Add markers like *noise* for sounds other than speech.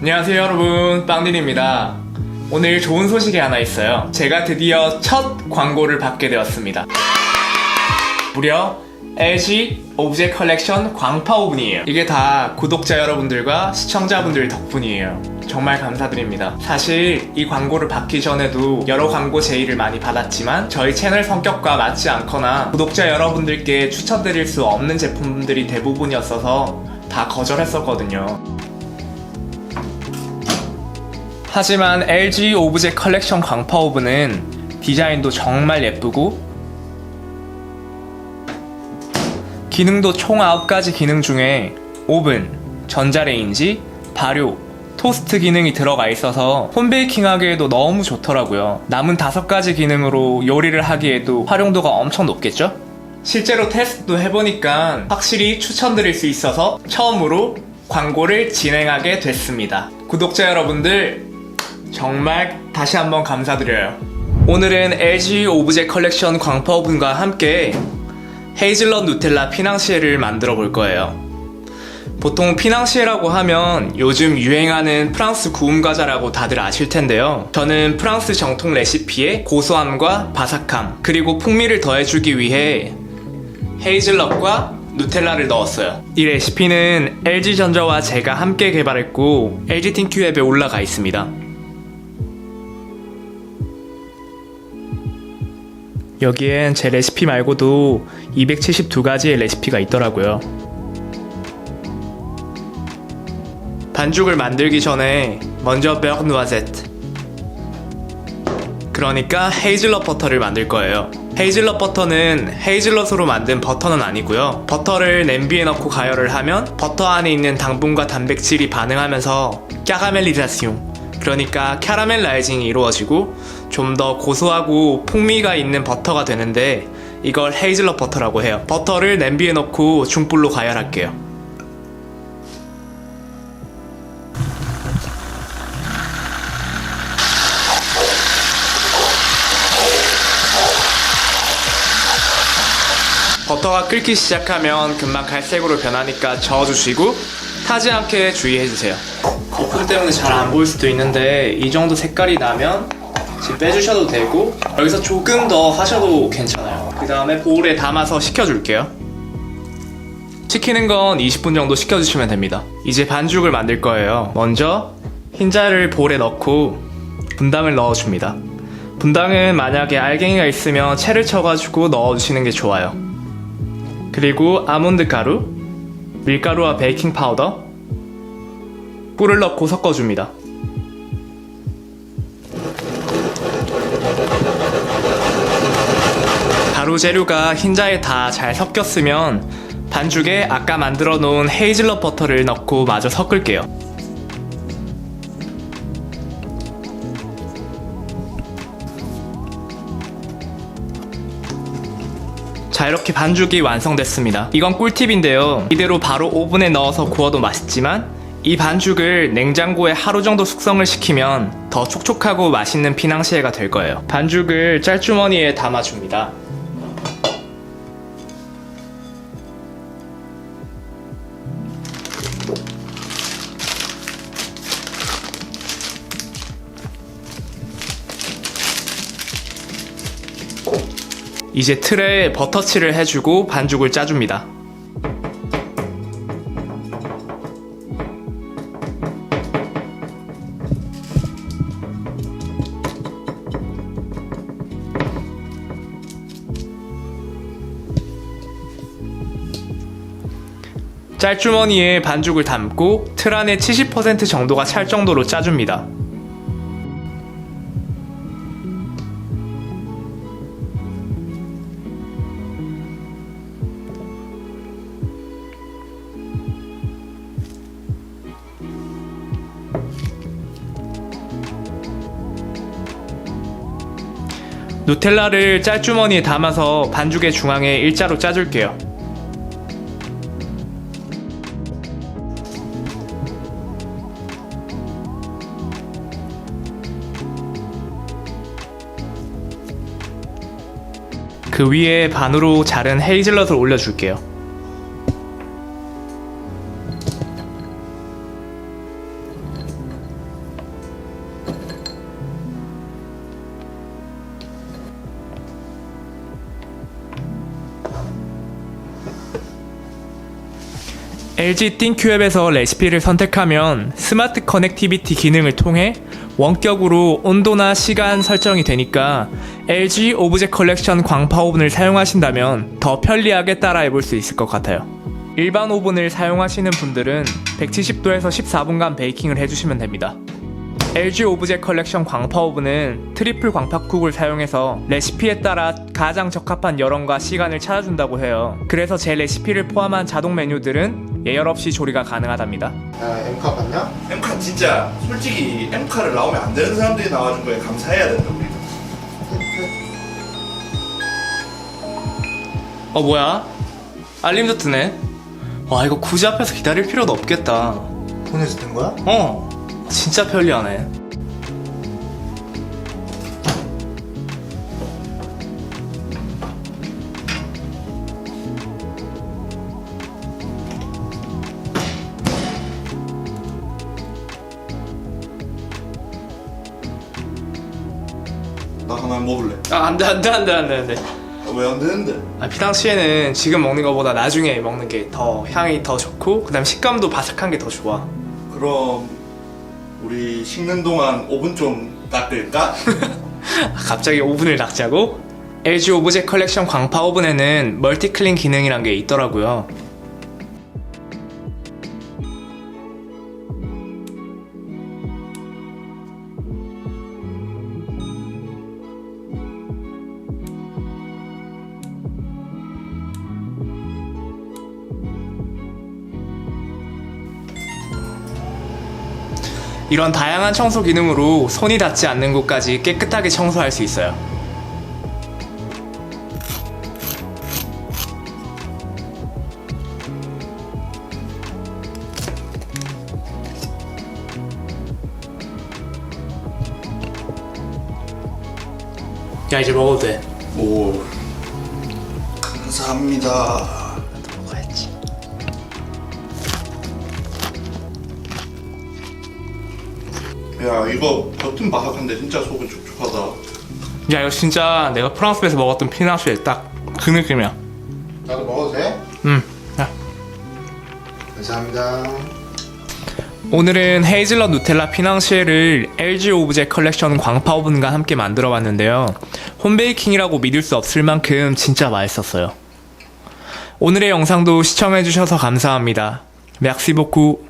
안녕하세요 여러분. 빵딘입니다. 오늘 좋은 소식이 하나 있어요. 제가 드디어 첫 광고를 받게 되었습니다. 무려 LG 오브제 컬렉션 광파 오븐이에요. 이게 다 구독자 여러분들과 시청자분들 덕분이에요. 정말 감사드립니다. 사실 이 광고를 받기 전에도 여러 광고 제의를 많이 받았지만 저희 채널 성격과 맞지 않거나 구독자 여러분들께 추천드릴 수 없는 제품들이 대부분이었어서 다 거절했었거든요 하지만 LG 오브제 컬렉션 광파 오븐은 디자인도 정말 예쁘고 기능도 총 9가지 기능 중에 오븐, 전자레인지, 발효, 토스트 기능이 들어가 있어서 홈베이킹 하기에도 너무 좋더라고요. 남은 5가지 기능으로 요리를 하기에도 활용도가 엄청 높겠죠? 실제로 테스트도 해보니까 확실히 추천드릴 수 있어서 처음으로 광고를 진행하게 됐습니다. 구독자 여러분들 정말 다시 한번 감사드려요. 오늘은 LG 오브제 컬렉션 광파 오븐과 함께 헤이즐넛 누텔라 피낭시에를 만들어 볼 거예요. 보통 피낭시에라고 하면 요즘 유행하는 프랑스 구움 과자라고 다들 아실 텐데요. 저는 프랑스 정통 레시피에 고소함과 바삭함, 그리고 풍미를 더해주기 위해 헤이즐넛과 누텔라를 넣었어요. 이 레시피는 LG전자와 제가 함께 개발했고 LG 틴큐 앱에 올라가 있습니다. 여기엔 제 레시피 말고도 272가지의 레시피가 있더라고요. 반죽을 만들기 전에 먼저 베르 누아제트 그러니까 헤이즐넛 버터를 만들 거예요. 헤이즐넛 버터는 헤이즐넛으로 만든 버터는 아니고요. 버터를 냄비에 넣고 가열을 하면 버터 안에 있는 당분과 단백질이 반응하면서 까라멜리자시용 그러니까 캐러멜 라이징이 이루어지고 좀 더 고소하고 풍미가 있는 버터가 되는데 이걸 헤이즐넛 버터라고 해요. 버터를 냄비에 넣고 중불로 가열할게요. 버터가 끓기 시작하면 금방 갈색으로 변하니까 저어주시고 타지 않게 주의해주세요. 거품 때문에 잘 안 보일 수도 있는데 이 정도 색깔이 나면 지금 빼주셔도 되고 여기서 조금 더 하셔도 괜찮아요. 그 다음에 볼에 담아서 식혀줄게요. 식히는 건 20분 정도 식혀주시면 됩니다. 이제 반죽을 만들 거예요. 먼저 흰자를 볼에 넣고 분당을 넣어줍니다. 분당은 만약에 알갱이가 있으면 채를 쳐가지고 넣어주시는 게 좋아요. 그리고 아몬드 가루, 밀가루와 베이킹 파우더, 꿀을 넣고 섞어줍니다. 재료가 흰자에 다 잘 섞였으면 반죽에 아까 만들어 놓은 헤이즐넛 버터를 넣고 마저 섞을게요. 자 이렇게 반죽이 완성됐습니다. 이건 꿀팁인데요. 이대로 바로 오븐에 넣어서 구워도 맛있지만 이 반죽을 냉장고에 하루 정도 숙성을 시키면 더 촉촉하고 맛있는 피낭시에가 될 거예요. 반죽을 짤주머니에 담아줍니다 이제 틀에 버터칠을 해주고 반죽을 짜줍니다. 짤주머니에 반죽을 담고 틀 안에 70% 정도가 찰 정도로 짜줍니다. 누텔라를 짤주머니에 담아서 반죽의 중앙에 일자로 짜줄게요. 그 위에 반으로 자른 헤이즐넛을 올려줄게요. LG 띵큐앱에서 레시피를 선택하면 스마트 커넥티비티 기능을 통해 원격으로 온도나 시간 설정이 되니까 LG 오브젝 컬렉션 광파 오븐을 사용하신다면 더 편리하게 따라해 볼 수 있을 것 같아요. 일반 오븐을 사용하시는 분들은 170도에서 14분간 베이킹을 해주시면 됩니다. LG 오브젝 컬렉션 광파 오븐은 트리플 광파쿡을 사용해서 레시피에 따라 가장 적합한 열원과 시간을 찾아준다고 해요. 그래서 제 레시피를 포함한 자동 메뉴들은 예열 없이 조리가 가능하답니다. 야 엠카 봤냐? 엠카 진짜 솔직히 엠카를 나오면 안 되는 사람들이 나와준 거에 감사해야 된다 우리. 어 뭐야? 알림도 뜨네. 와 이거 굳이 앞에서 기다릴 필요도 없겠다. 폰에서 뜬 거야? 어 진짜 편리하네. 나 하나 먹을래. 아 안 돼 안 돼 안 돼 안 돼 안 돼. 왜 안 되는데? 아, 피탕치에는 지금 먹는 것보다 나중에 먹는 게 더 향이 더 좋고 그 다음 식감도 바삭한 게 더 좋아. 그럼 우리 식는 동안 오븐 좀 닦을까? *laughs* 아, 갑자기 오븐을 낚자고? LG 오브젝 컬렉션 광파 오븐에는 멀티클린 기능이란 게 있더라고요. 이런 다양한 청소 기능으로 손이 닿지 않는 곳까지 깨끗하게 청소할 수 있어요. 야 이제 먹어도 돼. 오. 감사합니다. 야 이거 겉은 바삭한데 진짜 속은 촉촉하다. 야 이거 진짜 내가 프랑스에서 먹었던 피나슈의 딱그 느낌이야. 나도 먹어도 돼? 음. 야. 감사합니다 오늘은 헤이즐넛 누텔라 피낭시에를 LG 오브젝 컬렉션 광파 오븐과 함께 만들어 봤는데요. 홈베이킹이라고 믿을 수 없을 만큼 진짜 맛있었어요. 오늘의 영상도 시청해주셔서 감사합니다. 맥시 보쿠